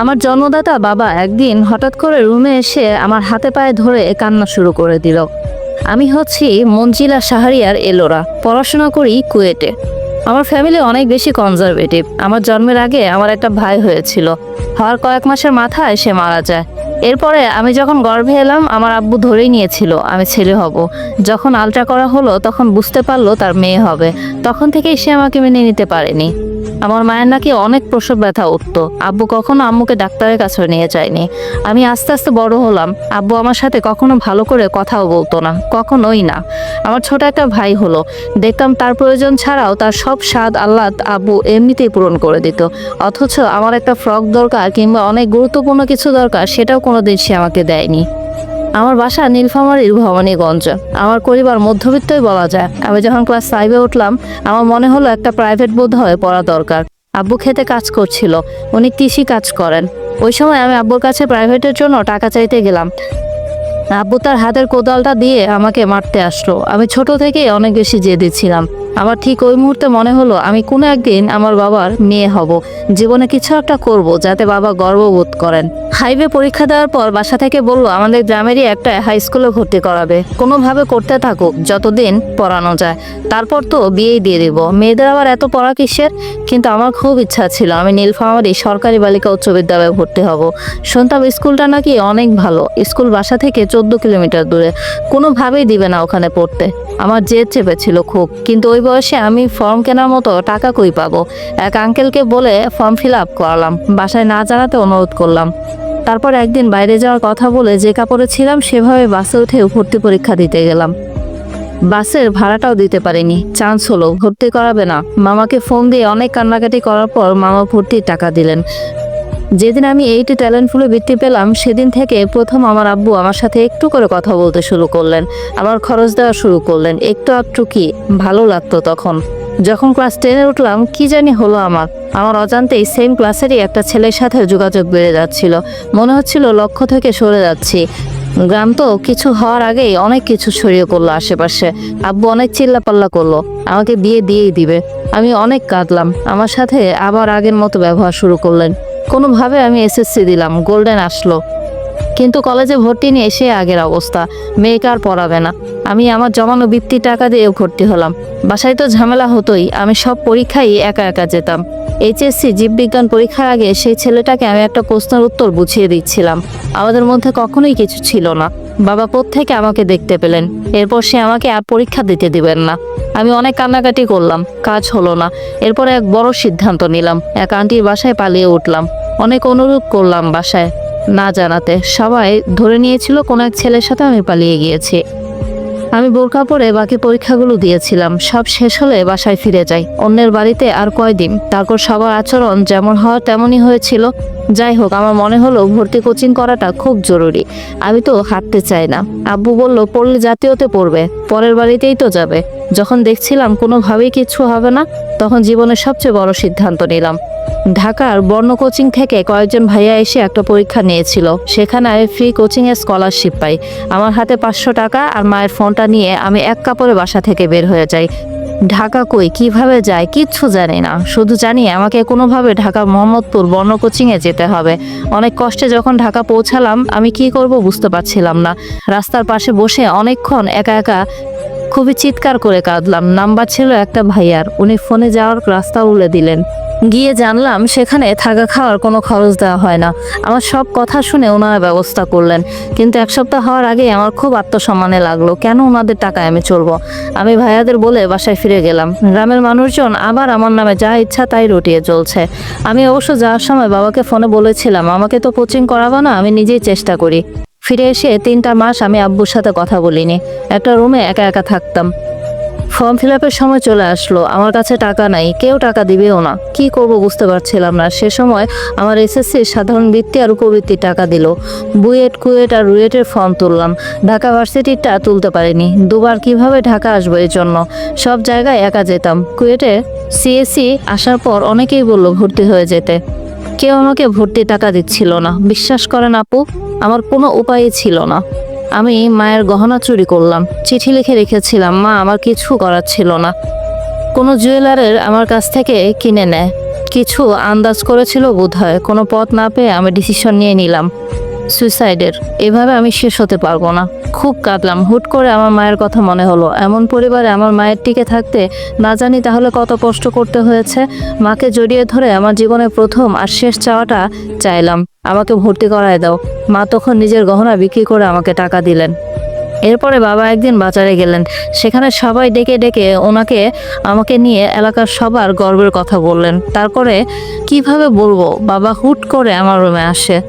আমার জন্মদাতা বাবা একদিন হঠাৎ করে রুমে এসে আমার হাতে পায়ে ধরে কান্না শুরু করে দিল। আমি হচ্ছি মঞ্জিলা শাহরিয়ার এলোরা, পড়াশোনা করি কুয়েটে। আমার ফ্যামিলি অনেক বেশি কনজারভেটিভ আমার জন্মের আগে আমার একটা ভাই হয়েছিল। হওয়ার কয়েক মাসের মাথায় সে মারা যায়। এরপরে আমি যখন গর্ভে এলাম, আমার আব্বু ধরেই নিয়েছিল, আমি ছেলে হব। যখন আলট্রা করা হলো, তখন বুঝতে পারল তার মেয়ে হবে। তখন থেকেই সে আমাকে মেনে নিতে পারেনি। আমার মায়ের নাকি অনেক প্রসব ব্যথা উঠতো। আব্বু কখনো আম্মুকে ডাক্তারের কাছে নিয়ে যায়নি। আমি আস্তে আস্তে বড় হলাম। আব্বু আমার সাথে কখনো ভালো করে কথাও বলতো না। কখনোই না। আমার ছোট একটা ভাই হলো। দেখতাম তার প্রয়োজন ছাড়াও তার সব স্বাদ আহ্লাদ আব্বু এমনিতেই পূরণ করে দিত। অথচ আমার একটা ফ্রক দরকার কিংবা অনেক গুরুত্বপূর্ণ কিছু দরকার, সেটাও কোনোদিন সে আমাকে দেয়নি। আমার বাসা নীলফামারীর ভবানীগঞ্জ। আমার পরিবার মধ্যবিত্তই বলা যায়। আমি যখন ক্লাস ফাইভে উঠলাম, আমার মনে হলো একটা প্রাইভেট বোধ হয়ে পড়া দরকার। আব্বু খেতে কাজ করছিল, উনি কৃষি কাজ করেন। ওই সময় আমি আব্বুর কাছে প্রাইভেটের জন্য টাকা চাইতে গেলাম। আব্বু তার হাতের কোদালটা দিয়ে আমাকে মারতে আসলো। আমি ছোট থেকেই অনেক বেশি জেদি ছিলাম। আমার ঠিক ওই মুহূর্তে মনে হলো, আমি কোনো একদিন আমার বাবার মেয়ে হব। জীবনে কিছু একটা করব যাতে বাবা গর্ববোধ করেন। হাইওয়ে পরীক্ষা দেওয়ার পর বাসা থেকে বলল, আমাদের গ্রামেরই একটা হাই স্কুলে ভর্তি করাবে। কোনোভাবে করতে থাকুক, যতদিন পড়ানো যায়। তারপর তো বিয়েই দিয়ে দিব। মেয়েদের আবার এত পড়া কিসের? কিন্তু আমার খুব ইচ্ছা ছিল, আমি নীলফামারি সরকারি বালিকা উচ্চ বিদ্যালয়ে ভর্তি হব। শুনতাম স্কুলটা নাকি অনেক ভালো। স্কুল বাসা থেকে চোদ্দ কিলোমিটার দূরে। কোনোভাবেই দিবে না ওখানে পড়তে। আমার জেদ চেপেছিল খুব। কিন্তু ওই বয়সে আমি ফর্ম কেনার মতো টাকা কই পাবো? এক আঙ্কেলকে বলে ফর্ম ফিল আপ করালাম। বাসায় না জানাতে অনুরোধ করলাম। তারপর একদিন বাইরে যাওয়ার কথা বলে যে কাপড়ে ছিলাম, সেভাবে বাসে উঠে ভর্তি পরীক্ষা দিতে গেলাম। বাসের ভাড়াটাও দিতে পারিনি। চান্স হলো, ভর্তি করাবে না। মামাকে ফোন দিয়ে অনেক কান্নাকাটি করার পর মামা ভর্তির টাকা দিলেন। যেদিন আমি এইটি ট্যালেন্ট ফুলে বৃত্তি পেলাম, সেদিন থেকে প্রথম আমার আব্বু আমার সাথে একটু করে কথা বলতে শুরু করলেন। আমার খরচ দেওয়া শুরু করলেন। একটু একটু কি? ভালো লাগতো তখন। যখন ক্লাস টেনে উঠলাম, কি জানি হলো আমার। আমার অজান্তেই সেম ক্লাসেরই একটা ছেলের সাথে যোগাযোগ বেড়ে যাচ্ছিল। মনে হচ্ছিল লক্ষ্য থেকে সরে যাচ্ছি। গ্রাম তো কিছু হওয়ার আগেই অনেক কিছু ছড়িয়ে করল আশেপাশে। আব্বু অনেক চিল্লাপাল্লা করল। আমাকে বিয়ে দিয়েই দিবে। আমি অনেক কাঁদলাম। আমার সাথে আবার আগের মতো ব্যবহার শুরু করলেন। কোনোভাবে আমি এসএসসি দিলাম গোল্ডেন আসলো। কিন্তু কলেজে ভর্তি নিয়ে এসে আগের অবস্থা, মেয়েকে আর পড়াবে না। আমি আমার জমানো বৃত্তি টাকা দিয়েও ভর্তি হলাম। বাসায় তো ঝামেলা হতোই, আমি সব পরীক্ষায় একা একা যেতাম। এইচএসসি জীববিজ্ঞান পরীক্ষার আগে সেই ছেলেটাকে আমি একটা প্রশ্নের উত্তর বুঝিয়ে দিচ্ছিলাম। আমাদের মধ্যে কখনোই কিছু ছিল না। বাবা থেকে আমাকে দেখতে পেলেন। এরপর সে আমাকে আর পরীক্ষা দিতে দিবেন না। আমি অনেক কান্নাকাটি করলাম, কাজ হলো না। এরপর এক বড় সিদ্ধান্ত নিলাম, এক আন্টির বাসায় পালিয়ে উঠলাম। অনেক অনুরোধ করলাম বাসায়। না জানাতে। সবাই ধরে নিয়েছিল, কোনো এক ছেলের সাথে আমি পালিয়ে গিয়েছি। আমি বোরকা পরে বাকি পরীক্ষাগুলো দিয়েছিলাম। সব শেষ হলে বাসায় ফিরে যাই। অন্যের বাড়িতে আর কয়দিন। তারপর সবার আচরণ যেমন হওয়ার তেমনই হয়েছিল। যাই হোক, আমার মনে হলো ভর্তি কোচিং করাটা খুব জরুরি। আমি তো হাঁটতে চাই না। আব্বু বলল, পড়লে জাতীয়তে পড়বে। পরের বাড়িতেই তো যাবে। যখন দেখছিলাম কোনোভাবেই কিছু হবে না, তখন জীবনের সবচেয়ে বড় সিদ্ধান্ত নিলাম। ঢাকার বর্ণ কোচিং থেকে কয়েকজন ভাইয়া এসে একটা পরীক্ষা নিয়েছিল। সেখানে আমি ফ্রি কোচিং এর স্কলারশিপ পাই। আমার হাতে পাঁচশো টাকা আর মায়ের ফোনটা নিয়ে আমি এক কাপড়ে বাসা থেকে বের হয়ে যাই। ঢাকা কই? কীভাবে যায়? কিচ্ছু জানি না। শুধু জানি আমাকে কোনোভাবে ঢাকা মোহাম্মদপুর বর্ণ কোচিংয়ে যেতে হবে। অনেক কষ্টে যখন ঢাকা পৌঁছালাম, আমি কি করব বুঝতে পারছিলাম না। রাস্তার পাশে বসে অনেকক্ষণ একা একা খুবই চিৎকার করে কাঁদলাম। নাম্বার ছিল একটা ভাইয়ার। উনি ফোনে যাওয়ার রাস্তা উলে দিলেন। গিয়ে জানলাম সেখানে থাকা খাওয়ার কোনো খরচ দেওয়া হয় না। আমার সব কথা শুনে ওনারা ব্যবস্থা করলেন। কিন্তু এক সপ্তাহ হওয়ার আগে আমার খুব আত্মসম্মানে লাগল। কেন ওনাদের টাকায় আমি চলবো? আমি ভাইয়াদের বলে বাসায় ফিরে গেলাম। গ্রামের মানুষজন আবার আমার নামে যা ইচ্ছা তাই রটিয়ে চলছে। আমি অবশ্য যাওয়ার সময় বাবাকে ফোনে বলেছিলাম, আমাকে তো কোচিং করাবো না, আমি নিজেই চেষ্টা করি। ফিরে এসে তিনটা মাস আমি আব্বুর সাথে কথা বলিনি। একটা রুমে একা একা থাকতাম। ফর্ম ফিল আপের সময় চলে আসলো। আমার কাছে টাকা নাই, কেউ টাকা দিবেও না। কি করব বুঝতে পারছিলাম না। সে সময় আমার এসএসসির সাধারণ বৃত্তি আর উপবৃত্তি টাকা দিল। বুয়েট, কুয়েট আর রুয়েটের ফর্ম তুললাম। ঢাকা ভার্সিটিটা তুলতে পারিনি। দুবার কীভাবে ঢাকা আসব এর জন্য? সব জায়গায় একা যেতাম। কুয়েটে সিএসসি আসার পর অনেকেই বলল ভর্তি হয়ে যেতে। কেউ আমাকে ভর্তি টাকা দিচ্ছিল না। বিশ্বাস করেন আপু, আমার কোনো উপায়ই ছিল না। আমি মায়ের গহনা চুরি করলাম। চিঠি লিখে রেখেছিলাম, মা, আমার কিছু করার ছিল না। কোনো জুয়েলারের আমার কাছ থেকে কিনে নেয়। কিছু আন্দাজ করেছিল বোধ হয় কোনো পথ না পেয়ে আমি ডিসিশন নিয়ে নিলাম। সুইসাইডের এভাবে আমি শেষ হতে পারব না। খুব কাঁদলাম। হুট করে আমার মায়ের কথা মনে হলো। এমন পরিবারে আমার মায়ের টিকে থাকতে না জানি তাহলে কত কষ্ট করতে হয়েছে। মাকে জড়িয়ে ধরে আমার জীবনের প্রথম আর শেষ চাওয়াটা চাইলাম। আমাকে ভর্তি করায় দাও। মা তখন নিজের গহনা বিক্রি করে আমাকে টাকা দিলেন। এরপরে বাবা একদিন বাজারে গেলেন। সেখানে সবাই ডেকে ডেকে ওনাকে, আমাকে নিয়ে এলাকার সবার গর্বের কথা বললেন। তারপরে, কীভাবে বলব? বাবা হুট করে আমার রুমে আসে।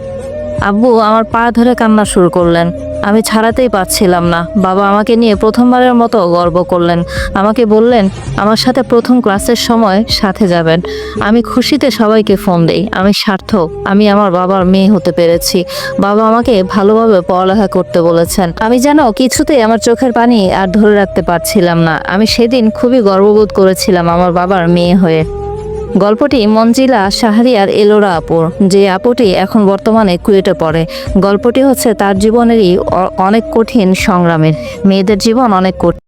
আব্বু, আমার পা ধরে কান্না শুরু করলেন। আমি ছাড়াতেই পারছিলাম না। বাবা আমাকে নিয়ে প্রথমবারের মতো গর্ব করলেন। আমাকে বললেন, আমার সাথে প্রথম ক্লাসের সময় সাথে যাবেন। আমি খুশিতে সবাইকে ফোন দেই। আমি সার্থক। আমি আমার বাবার মেয়ে হতে পেরেছি। বাবা আমাকে ভালোভাবে পড়ালেখা করতে বলেছেন। আমি যেন কিছুতে আমার চোখের পানি আর ধরে রাখতে পারছিলাম না। আমি সেদিন খুবই গর্ববোধ করেছিলাম আমার বাবার মেয়ে হয়ে। গল্পটি মঞ্জিলা শাহরিয়ার এলোরা আপুর। যে আপুটি এখন বর্তমানে কুয়েটে পড়ে। গল্পটি হচ্ছে তার জীবনেরই অনেক কঠিন সংগ্রামের। মেয়েদের জীবন অনেক কঠিন।